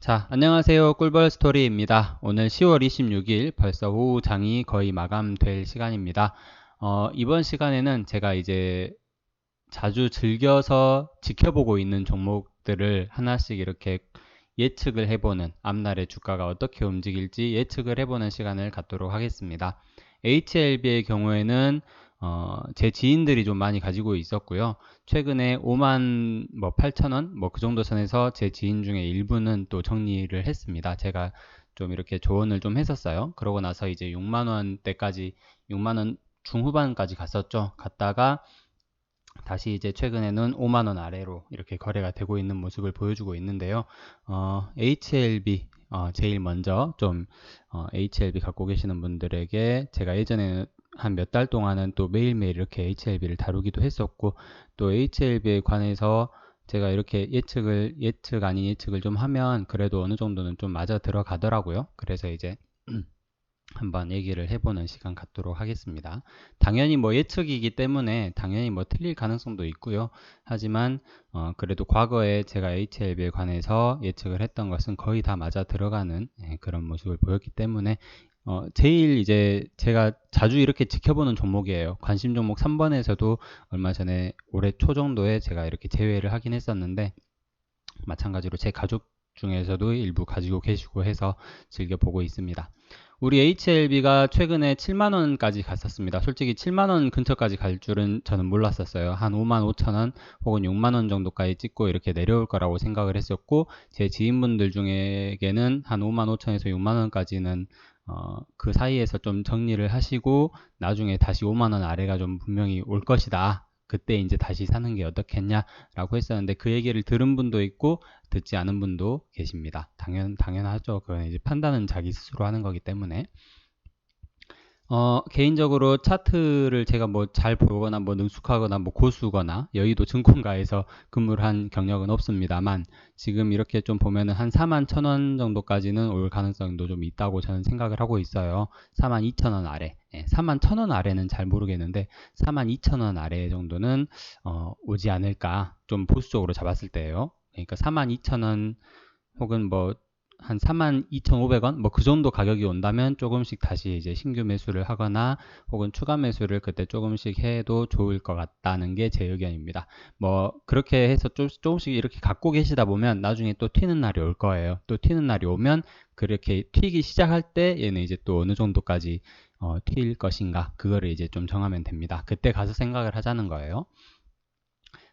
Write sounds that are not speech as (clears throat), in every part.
자, 안녕하세요. 꿀벌 스토리입니다. 오늘 10월 26일 벌써 오후 장이 거의 마감될 시간입니다. 어, 이번 시간에는 제가 이제 자주 즐겨서 지켜보고 있는 종목들을 하나씩 이렇게 예측을 해보는 앞날의 주가가 어떻게 움직일지 예측을 해보는 시간을 갖도록 하겠습니다. HLB의 경우에는 어, 제 지인들이 좀 많이 가지고 있었고요. 최근에 5만 뭐 8천 원, 뭐 그 정도 선에서 제 지인 중에 일부는 또 정리를 했습니다. 제가 좀 이렇게 조언을 좀 했었어요. 그러고 나서 이제 6만 원대까지 6만 원 중후반까지 갔었죠. 갔다가 다시 이제 최근에는 5만 원 아래로 이렇게 거래가 되고 있는 모습을 보여주고 있는데요. 어, HLB 어, 제일 먼저 좀 어, HLB 갖고 계시는 분들에게 제가 예전에는 한 몇 달 동안은 또 매일매일 이렇게 HLB를 다루기도 했었고 또 HLB에 관해서 제가 이렇게 예측을 예측 아닌 예측을 좀 하면 그래도 어느 정도는 좀 맞아 들어가더라고요. 그래서 이제 (clears throat) 한번 얘기를 해보는 시간 갖도록 하겠습니다. 당연히 뭐 예측이기 때문에 당연히 뭐 틀릴 가능성도 있고요. 하지만 어 그래도 과거에 제가 HLB에 관해서 예측을 했던 것은 거의 다 맞아 들어가는 예, 그런 모습을 보였기 때문에 어, 제일 이제 제가 자주 이렇게 지켜보는 종목이에요. 관심 종목 3번에서도 얼마 전에 올해 초 정도에 제가 이렇게 제외를 하긴 했었는데 마찬가지로 제 가족 중에서도 일부 가지고 계시고 해서 즐겨보고 있습니다. 우리 HLB가 최근에 7만원까지 갔었습니다. 솔직히 7만원 근처까지 갈 줄은 저는 몰랐었어요. 한 5만 5천원 혹은 6만원 정도까지 찍고 이렇게 내려올 거라고 생각을 했었고 제 지인분들 중에게는 한 5만 5천에서 6만원까지는 어, 그 사이에서 좀 정리를 하시고 나중에 다시 5만 원 아래가 좀 분명히 올 것이다. 그때 이제 다시 사는 게 어떻겠냐라고 했었는데 그 얘기를 들은 분도 있고 듣지 않은 분도 계십니다. 당연 당연하죠. 그건 이제 판단은 자기 스스로 하는 거기 때문에 어, 개인적으로 차트를 제가 뭐 잘 보거나 뭐 능숙하거나 뭐 고수거나 여의도 증권가에서 근무를 한 경력은 없습니다만 지금 이렇게 좀 보면은 한 4만 천원 정도까지는 올 가능성도 좀 있다고 저는 생각을 하고 있어요. 4만 2천 원 아래. 네, 4만 천원 아래는 잘 모르겠는데 4만 2천 원 아래 정도는 어, 오지 않을까 좀 보수적으로 잡았을 때예요. 그러니까 4만 2천 원 혹은 뭐 한 32,500원 뭐 그 정도 가격이 온다면 조금씩 다시 이제 신규 매수를 하거나 혹은 추가 매수를 그때 조금씩 해도 좋을 것 같다는 게 제 의견입니다. 뭐 그렇게 해서 조금씩 이렇게 갖고 계시다 보면 나중에 또 튀는 날이 올 거예요. 또 튀는 날이 오면 그렇게 튀기 시작할 때 얘는 이제 또 어느 정도까지 어, 튈 것인가 그거를 이제 좀 정하면 됩니다. 그때 가서 생각을 하자는 거예요.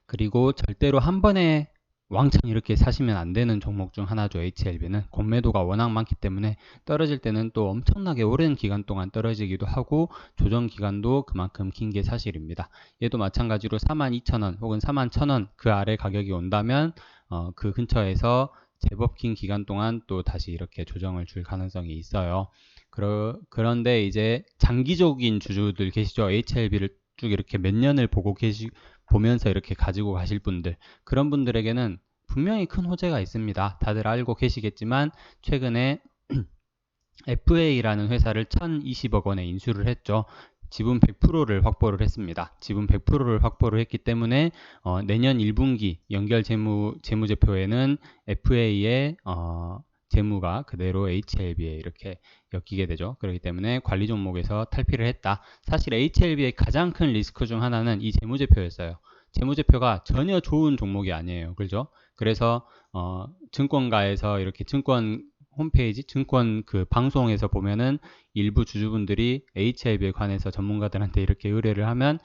그리고 절대로 한 번에 왕창 이렇게 사시면 안 되는 종목 중 하나죠. HLB는 공매도가 워낙 많기 때문에 떨어질 때는 또 엄청나게 오랜 기간 동안 떨어지기도 하고 조정 기간도 그만큼 긴 게 사실입니다. 얘도 마찬가지로 42,000원 혹은 41,000원 그 아래 가격이 온다면 어, 그 근처에서 제법 긴 기간 동안 또 다시 이렇게 조정을 줄 가능성이 있어요. 그러, 그런데 이제 장기적인 주주들 계시죠. HLB를 쭉 이렇게 몇 년을 보고 계시 보면서 이렇게 가지고 가실 분들 그런 분들에게는 분명히 큰 호재가 있습니다. 다들 알고 계시겠지만 최근에 (clears throat) FA라는 회사를 1020억 원에 인수를 했죠. 지분 100%를 확보를 했습니다. 지분 100%를 확보를 했기 때문에 어, 내년 1분기 연결 재무 재무제표에는 FA의 어, 재무가 그대로 HLB에 이렇게 엮이게 되죠. 그렇기 때문에 관리 종목에서 탈피를 했다. 사실 HLB의 가장 큰 리스크 중 하나는 이 재무제표였어요. 재무제표가 전혀 좋은 종목이 아니에요. 그죠? 그래서 어, 증권가에서 이렇게 증권 홈페이지 증권 그 방송에서 보면은 일부 주주분들이 HLB에 관해서 전문가들한테 이렇게 의뢰를 하면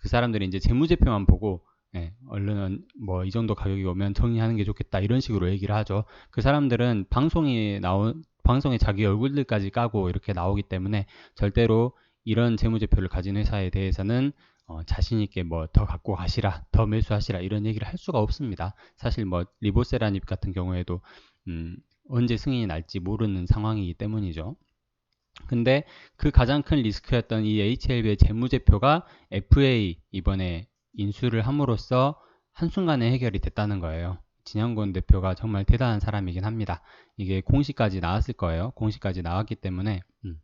그 사람들이 이제 재무제표만 보고 예, 얼른 뭐 이 정도 가격이 오면 정리하는 게 좋겠다 이런 식으로 얘기를 하죠. 그 사람들은 방송이 나온 방송에 자기 얼굴들까지 까고 이렇게 나오기 때문에 절대로 이런 재무제표를 가진 회사에 대해서는 어, 자신 있게 뭐 더 갖고 가시라, 더 매수하시라 이런 얘기를 할 수가 없습니다. 사실 뭐 리보세라닙 같은 경우에도 음, 언제 승인이 날지 모르는 상황이기 때문이죠. 근데 그 가장 큰 리스크였던 이 HLB의 재무제표가 FA 이번에 인수를 함으로써 한순간에 해결이 됐다는 거예요. 진영권 대표가 정말 대단한 사람이긴 합니다. 이게 공시까지 나왔을 거예요. 공시까지 나왔기 때문에 음,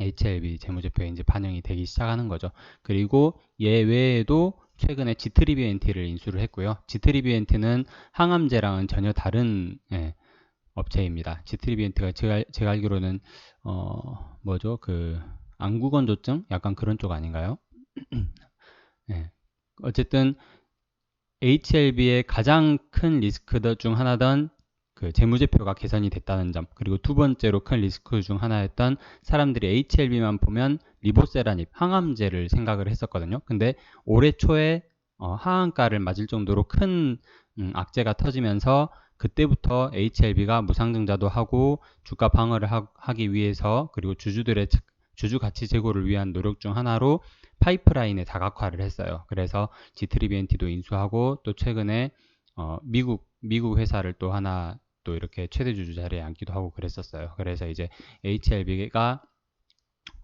HLB 재무제표에 이제 반영이 되기 시작하는 거죠. 그리고 얘 외에도 최근에 G트리비엔티를 인수를 했고요. G트리비엔티는 항암제랑은 전혀 다른 예, 업체입니다. 지트리비엔트가 제가, 제가 알기로는 어 뭐죠 그 안구건조증 약간 그런 쪽 아닌가요? 네. (clears throat) 어쨌든 HLB의 가장 큰 리스크 중 하나던 그 재무제표가 개선이 됐다는 점 그리고 두 번째로 큰 리스크 중 하나였던 사람들이 HLB만 보면 리보세라닙 항암제를 생각을 했었거든요. 근데 올해 초에 어, 하한가를 맞을 정도로 큰 음, 악재가 터지면서 그때부터 HLB가 무상증자도 하고 주가 방어를 하, 기 위해서 그리고 주주들의 주주 가치 제고를 위한 노력 중 하나로 파이프라인의 다각화를 했어요. 그래서 G3BNT도 인수하고 또 최근에 어, 미국 미국 회사를 또 하나 또 이렇게 최대 주주 자리에 앉기도 하고 그랬었어요. 그래서 이제 HLB가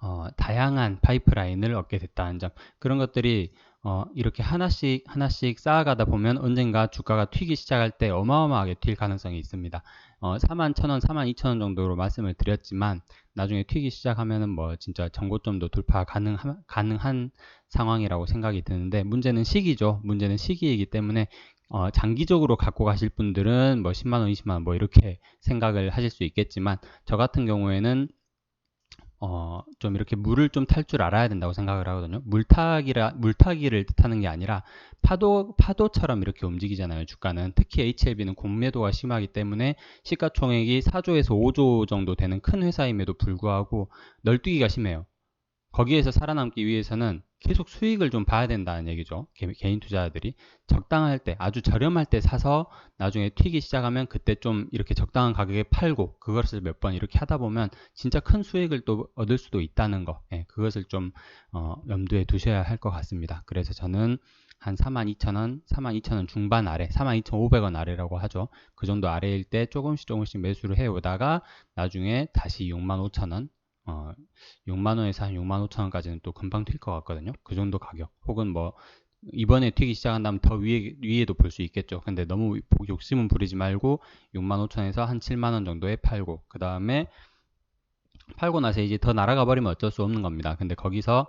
어, 다양한 파이프라인을 얻게 됐다는 점 그런 것들이 어, 이렇게 하나씩 하나씩 쌓아가다 보면 언젠가 주가가 튀기 시작할 때 어마어마하게 튈 가능성이 있습니다. 어, 4만 1천 원, 4만 2천 원 정도로 말씀을 드렸지만 나중에 튀기 시작하면은 뭐 진짜 정고점도 돌파 가능한, 가능한 상황이라고 생각이 드는데 문제는 시기죠. 문제는 시기이기 때문에 어, 장기적으로 갖고 가실 분들은 뭐 10만 원, 20만 원 뭐 이렇게 생각을 하실 수 있겠지만 저 같은 경우에는 어, 좀 이렇게 물을 좀 탈 줄 알아야 된다고 생각을 하거든요. 물타기라, 물타기를 뜻하는 게 아니라 파도, 파도처럼 이렇게 움직이잖아요. 주가는. 특히 HLB는 공매도가 심하기 때문에 시가총액이 4조에서 5조 정도 되는 큰 회사임에도 불구하고 널뛰기가 심해요. 거기에서 살아남기 위해서는 계속 수익을 좀 봐야 된다는 얘기죠. 개인 투자자들이 적당할 때 아주 저렴할 때 사서 나중에 튀기 시작하면 그때 좀 이렇게 적당한 가격에 팔고 그것을 몇 번 이렇게 하다 보면 진짜 큰 수익을 또 얻을 수도 있다는 거 예, 그것을 좀 어, 염두에 두셔야 할 것 같습니다. 그래서 저는 한 42,000원, 42,000원 중반 아래, 42,500원 아래라고 하죠. 그 정도 아래일 때 조금씩 조금씩 매수를 해오다가 나중에 다시 65,000원, 어, 6만 원에서 한 6만 5천 원까지는 또 금방 튈 것 같거든요. 그 정도 가격. 혹은 뭐, 이번에 튀기 시작한다면 더 위에, 위에도 볼 수 있겠죠. 근데 너무 욕심은 부리지 말고 6만 5천에서 한 7만 원 정도에 팔고, 그 다음에 팔고 나서 이제 더 날아가 버리면 어쩔 수 없는 겁니다. 근데 거기서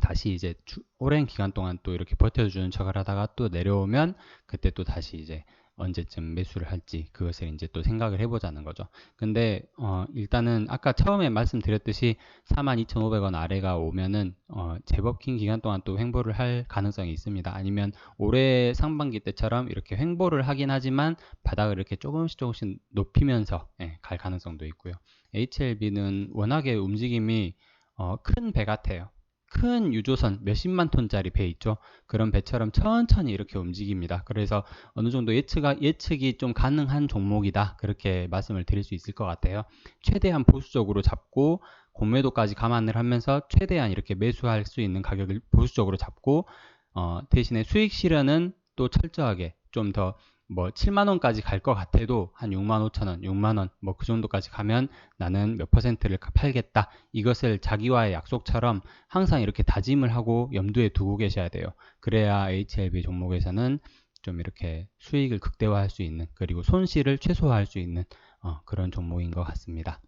다시 이제 주, 오랜 기간 동안 또 이렇게 버텨주는 척을 하다가 또 내려오면 그때 또 다시 이제 언제쯤 매수를 할지 그것을 이제 또 생각을 해보자는 거죠. 근데 어, 일단은 아까 처음에 말씀드렸듯이 42,500원 아래가 오면은 어, 긴 기간 동안 또 횡보를 할 가능성이 있습니다. 아니면 올해 상반기 때처럼 이렇게 횡보를 하긴 하지만 바닥을 이렇게 조금씩 조금씩 높이면서 예, 갈 가능성도 있고요. HLB는 워낙에 움직임이 어, 큰 배 같아요. 큰 유조선 몇십만 톤짜리 배 있죠. 그런 배처럼 천천히 이렇게 움직입니다. 그래서 어느 정도 예측가, 예측이 좀 가능한 종목이다. 그렇게 말씀을 드릴 수 있을 것 같아요. 최대한 보수적으로 잡고 공매도까지 감안을 하면서 최대한 이렇게 매수할 수 있는 가격을 보수적으로 잡고 어, 대신에 수익 실현은 또 철저하게 좀더 뭐 7만 원까지 갈 것 같아도 한 6만 5천 원, 6만 원, 뭐 그 정도까지 가면 나는 몇 퍼센트를 팔겠다. 이것을 자기와의 약속처럼 항상 이렇게 다짐을 하고 염두에 두고 계셔야 돼요. 그래야 HLB 종목에서는 좀 이렇게 수익을 극대화할 수 있는 그리고 손실을 최소화할 수 있는 어, 그런 종목인 것 같습니다.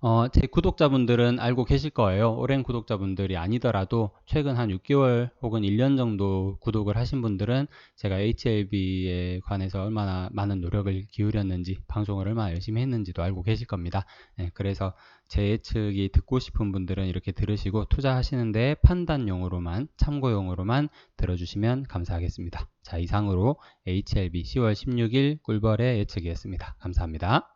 어, 제 구독자분들은 알고 계실 거예요. 오랜 구독자분들이 아니더라도 최근 한 6개월 혹은 1년 정도 구독을 하신 분들은 제가 HLB에 관해서 얼마나 많은 노력을 기울였는지, 방송을 얼마나 열심히 했는지도 알고 계실 겁니다. 네, 그래서 제 예측이 듣고 싶은 분들은 이렇게 들으시고 투자하시는데 판단용으로만, 참고용으로만 들어주시면 감사하겠습니다. 자, 이상으로 HLB 10월 16일 꿀벌의 예측이었습니다. 감사합니다.